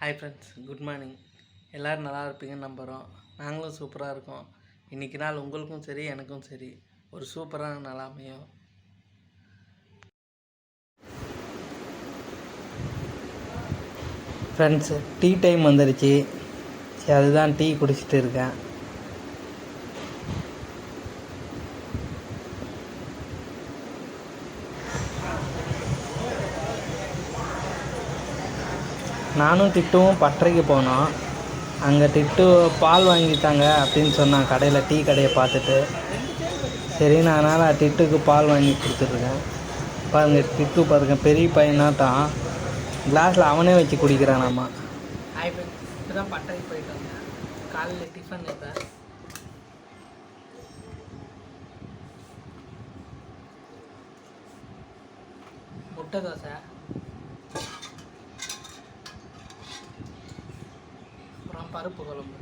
Hi friends good morning எல்லோரும் நல்லா இருப்பீங்கன்னு நம்புகிறோம் நாங்களும் சூப்பராக இருக்கோம். இன்றைக்கி நாள் உங்களுக்கும் சரி எனக்கும் சரி. ஒரு சூப்பரான நாள் அமையும். ஃப்ரெண்ட்ஸ் டீ டைம் வந்துருச்சு. சரி அதுதான் டீ குடிச்சிட்டு இருக்கேன். நானும் திட்டுவும் பட்டறைக்கு போனோம். அங்கே திட்டு பால் வாங்கித்தாங்க அப்படின்னு சொன்னான். கடையில் டீ கடையை பார்த்துட்டு. சரி நான் அதனால் திட்டுக்கு பால் வாங்கி கொடுத்துட்ருக்கேன். பாருங்கள் திட்டு பாருங்க பெரிய பையனாட்டான் கிளாஸில் அவனே வச்சு குடிக்கிறான் நம்ம இப்போ தான் பட்டறைக்கு போயிட்டு வந்தேன். காலையில் டிஃபன் இப்போ. முட்டை தோசை. பருப்பு குழம்பு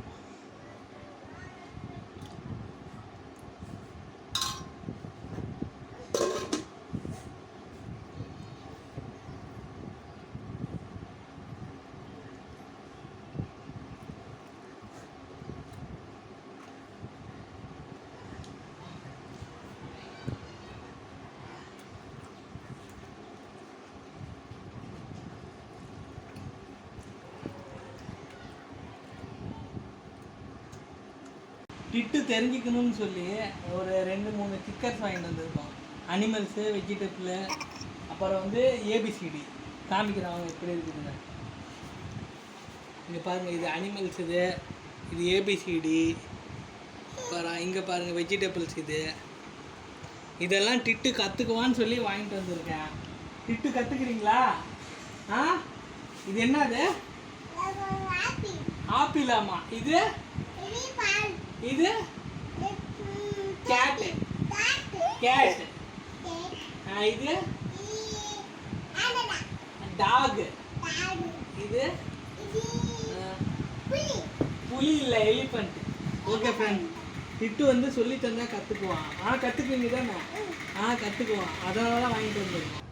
டிட்டு தெரிஞ்சுக்கணும்னு சொல்லி ஒரு ரெண்டு மூணு ஸ்டிக்கர்ஸ் வாங்கிட்டு வந்திருக்கோம். அனிமல்ஸு வெஜிடபிள் அப்புறம் வந்து ஏபிசிடி காமிக்கிறாங்க எப்படி இருக்குதுங்க? இங்கே பாருங்கள் இது அனிமல்ஸ் இது இது ஏபிசிடி அப்புறம் இங்கே பாருங்கள் வெஜிடபிள்ஸ் இது. இதெல்லாம் டிட்டு கற்றுக்குவான்னு சொல்லி வாங்கிட்டு வந்திருக்கேன். டிட்டு கற்றுக்குறீங்களா ஆ? இது என்னது? ஆப்பிளாமா இது? இது? கேட் கேட் இது? டாக் இது? புலி இல்லை எலிஃபண்ட் ஓகே ஃப்ரெண்ட் திட்டு வந்து சொல்லி தந்தா கற்றுக்குவான் ஆ கற்றுக்குவீங்க தானே ஆ கற்றுக்குவான் அதனால தான் வாங்கிட்டு வந்துருக்கோம்.